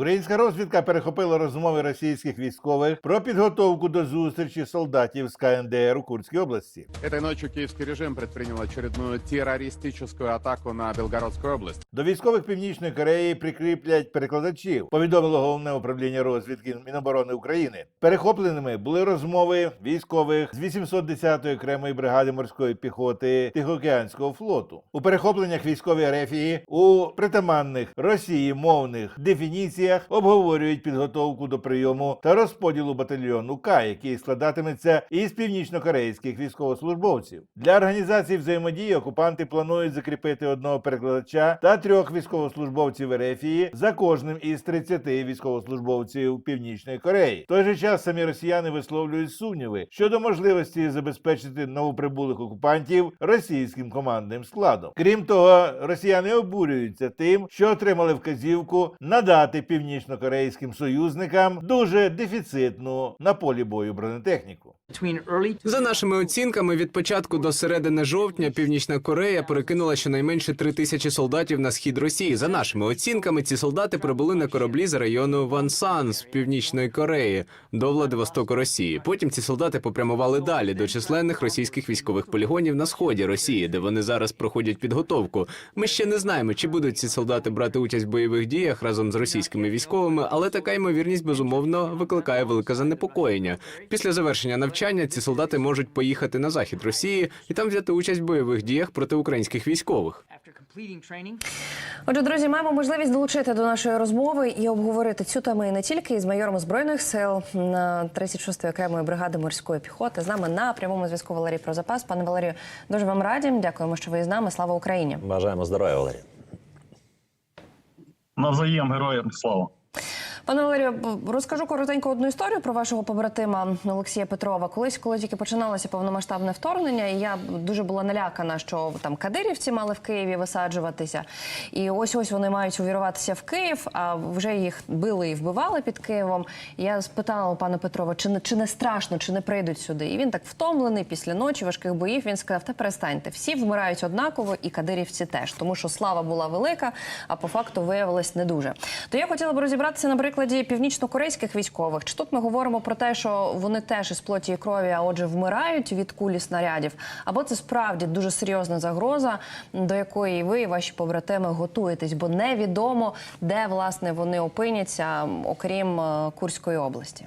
Українська розвідка перехопила розмови російських військових про підготовку до зустрічі солдатів з КНДР у Курській області. Этой ночью киевский режим предпринял очередную террористическую атаку на Белгородскую область. До військових Північної Кореї прикріплять перекладачів. Повідомило головне управління розвідки Міноборони України. Перехопленими були розмови військових з 810-ї окремої бригади морської піхоти Тихоокеанського флоту. У перехопленнях військові рефії у притаманних Росії мовних дефініціях обговорюють підготовку до прийому та розподілу батальйону К, який складатиметься із північнокорейських військовослужбовців. Для організації взаємодії окупанти планують закріпити одного перекладача та трьох військовослужбовців Ерефії за кожним із 30 військовослужбовців Північної Кореї. В той же час самі росіяни висловлюють сумніви щодо можливості забезпечити новоприбулих окупантів російським командним складом. Крім того, росіяни обурюються тим, що отримали вказівку надати північнокорейським союзникам дуже дефіцитну на полі бою бронетехніку. За нашими оцінками, від початку до середини жовтня Північна Корея перекинула щонайменше три тисячі солдатів на схід Росії. За нашими оцінками, ці солдати прибули на кораблі з району Вансан з Північної Кореї до Владивостоку Росії. Потім ці солдати попрямували далі до численних російських військових полігонів на сході Росії, де вони зараз проходять підготовку. Ми ще не знаємо, чи будуть ці солдати брати участь в бойових діях разом з російськими військовими, але така ймовірність безумовно викликає велике занепокоєння. Після завершення навчання ці солдати можуть поїхати на захід Росії і там взяти участь в бойових діях проти українських військових. Отже, друзі, маємо можливість долучити до нашої розмови і обговорити цю тему і не тільки із майором збройних сил на 36-ї окремої бригади морської піхоти. З нами на прямому зв'язку Валерій Прозапас. Пане Валерію, дуже вам раді. Дякуємо, що ви з нами. Слава Україні. Бажаємо здоров'я, Валерій. Навзаєм героям слава. Пане Валерію, розкажу коротенько одну історію про вашого побратима Олексія Петрова. Колись, коли тільки починалося повномасштабне вторгнення, і я дуже була налякана, що там кадирівці мали в Києві висаджуватися. І ось ось вони мають увірватися в Київ, а вже їх били і вбивали під Києвом. Я спитала у пана Петрова, чи не чи не страшно, чи не прийдуть сюди. І він так втомлений після ночі важких боїв. Він сказав: та перестаньте, всі вмирають однаково, і кадирівці теж, тому що слава була велика, а по факту виявилось не дуже. То я хотіла б розібратися на прикладі північно-корейських військових. Чи тут ми говоримо про те, що вони теж із плоті і крові, а отже, вмирають від кулі снарядів? Або це справді дуже серйозна загроза, до якої ви і ваші побратими готуєтесь, бо невідомо, де власне вони опиняться, окрім е, Курської області.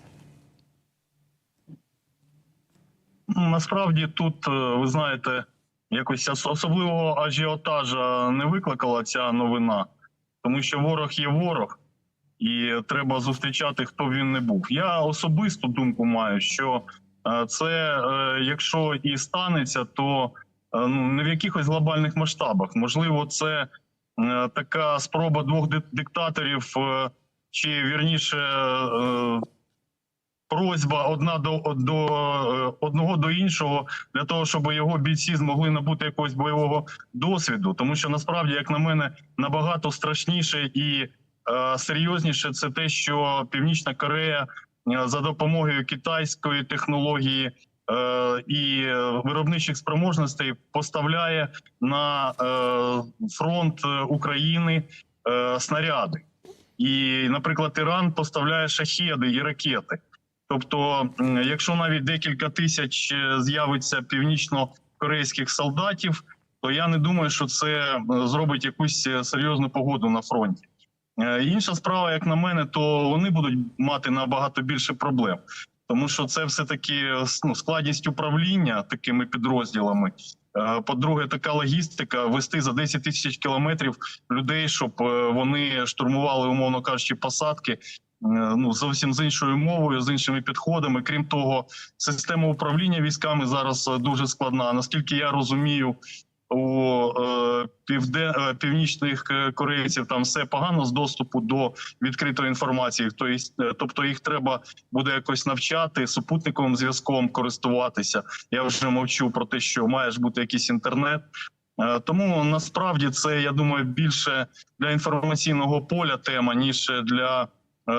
Насправді тут, е, ви знаєте, якось особливого ажіотажа не викликала ця новина, тому що ворог є ворог, і треба зустрічати, хто він не був. Я особисту думку маю, що е, це, е, якщо і станеться, то е, ну, не в якихось глобальних масштабах. Можливо, це така спроба двох диктаторів, чи вірніше. просьба одна до, до одного до іншого для того, щоб його бійці змогли набути якогось бойового досвіду. Тому що насправді, як на мене, набагато страшніше і серйозніше це те, що Північна Корея е, за допомогою китайської технології. е, І е, виробничих спроможностей поставляє на е, фронт е, України е, снаряди, і, наприклад, Іран поставляє шахеди і ракети. Тобто, якщо навіть декілька тисяч е, з'явиться північно-корейських солдатів, то я не думаю, що це е, зробить якусь е, серйозну погоду на фронті. Е, Інша справа, як на мене, то вони будуть мати набагато більше проблем, тому що це все таки ну, складність управління такими підрозділами. Е, По-друге, така логістика вести за 10 тисяч кілометрів людей, щоб е, вони штурмували, умовно кажучи, посадки ну зовсім з іншою мовою, з іншими підходами. Крім того, система управління військами зараз дуже складна. Наскільки я розумію, у е, півде, е, північних е, корейців там все погано з доступу до відкритої інформації. Тобто, їх треба буде якось навчати супутниковим зв'язком користуватися. Я вже мовчу про те, що має ж бути якийсь інтернет. Тому насправді це я думаю більше для інформаційного поля тема ніж для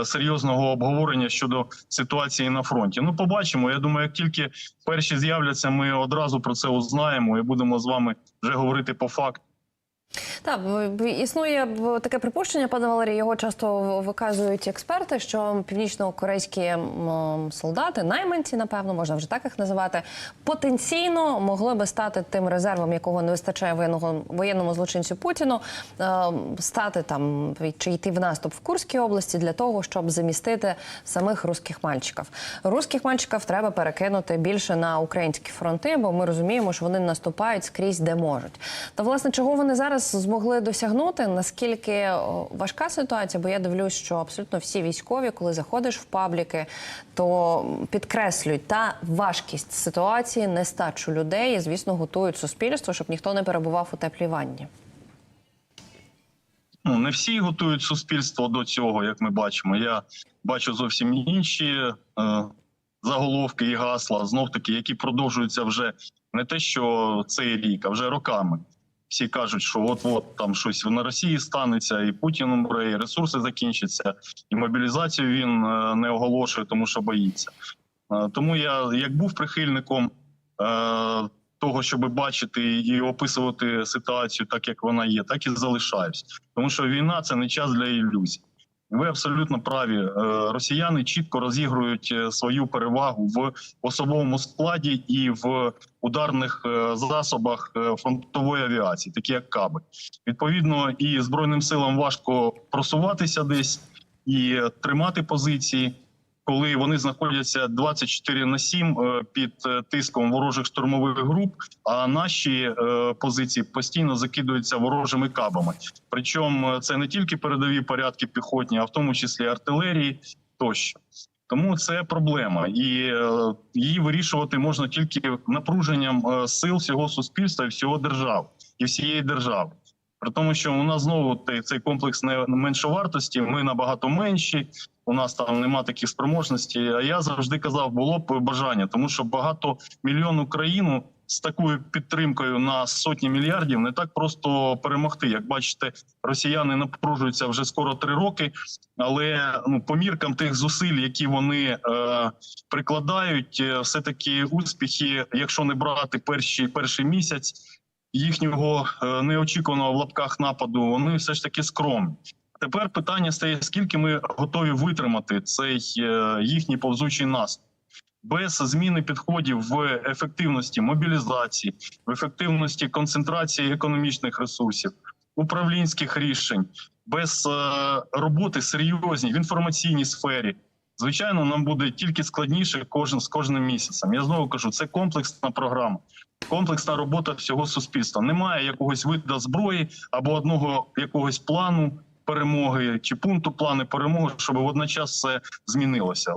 серйозного обговорення щодо ситуації на фронті. Ну, побачимо. Я думаю, як тільки перші з'являться, ми одразу про це узнаємо і будемо з вами вже говорити по факту. Так, існує таке припущення, пане Валерій, його часто виказують експерти, що північно-корейські солдати, найманці, напевно, можна вже так їх називати, потенційно могли би стати тим резервом, якого не вистачає воєнного воєнному злочинцю Путіну, е, стати там чи йти в наступ в Курській області для того, щоб замістити самих русських мальчиків. Русських мальчиків треба перекинути більше на українські фронти, бо ми розуміємо, що вони наступають скрізь, де можуть. Та власне, чого вони зараз змогли досягнути? Наскільки важка ситуація? Бо я дивлюсь, що абсолютно всі військові, коли заходиш в пабліки, то підкреслюють та важкість ситуації, нестачу людей і, звісно, готують суспільство, щоб ніхто не перебував у теплій ванні. Ну, не всі готують суспільство до цього, як ми бачимо. Я бачу зовсім інші е, заголовки і гасла, знов таки, які продовжуються вже не те, що цей рік, а вже роками. Всі кажуть, що от-от там щось на Росії станеться, і Путін умре, і ресурси закінчаться, і мобілізацію він е, не оголошує, тому що боїться. Е, тому я як був прихильником. Е, того, щоб бачити і описувати ситуацію так, як вона є, так і залишаюсь. Тому що війна це не час для ілюзій. Ви абсолютно праві. Е, Росіяни чітко розігрують е, свою перевагу в особовому складі і в ударних е, засобах фронтової авіації, такі як каби. Відповідно, і збройним силам важко просуватися десь і тримати позиції коли вони знаходяться 24 на 7 е, під е, тиском ворожих штурмових груп, а наші е, позиції постійно закидуються ворожими кабами. Причому це не тільки передові порядки піхотні, а в тому числі артилерії тощо. Тому це проблема, і її вирішувати можна тільки напруженням сил всього суспільства і всього держав і всієї держави. При тому, що у нас знову цей комплекс не меншовартості, ми набагато менші. У нас там нема таких спроможностей. А я завжди казав, було б бажання, тому що багато мільйонну країну з такою підтримкою на сотні мільярдів не так просто перемогти. Як бачите, росіяни напружуються вже скоро три роки, але ну по міркам тих зусиль, які вони е, прикладають, е, все таки успіхи, якщо не брати перші перший місяць їхнього е, неочікуваного в лапках нападу, вони все ж таки скромні. Тепер питання стає: скільки ми готові витримати цей е, їхній повзучий наступ? Без зміни підходів в ефективності мобілізації, в ефективності концентрації економічних ресурсів, управлінських рішень, без е, роботи серйозній в інформаційній сфері, звичайно, нам буде тільки складніше кожен з кожним місяцем. Я знову кажу, це комплексна програма комплексна робота всього суспільства. Немає якогось виду зброї або одного якогось плану перемоги чи пункту плану перемоги, щоб водночас все змінилося.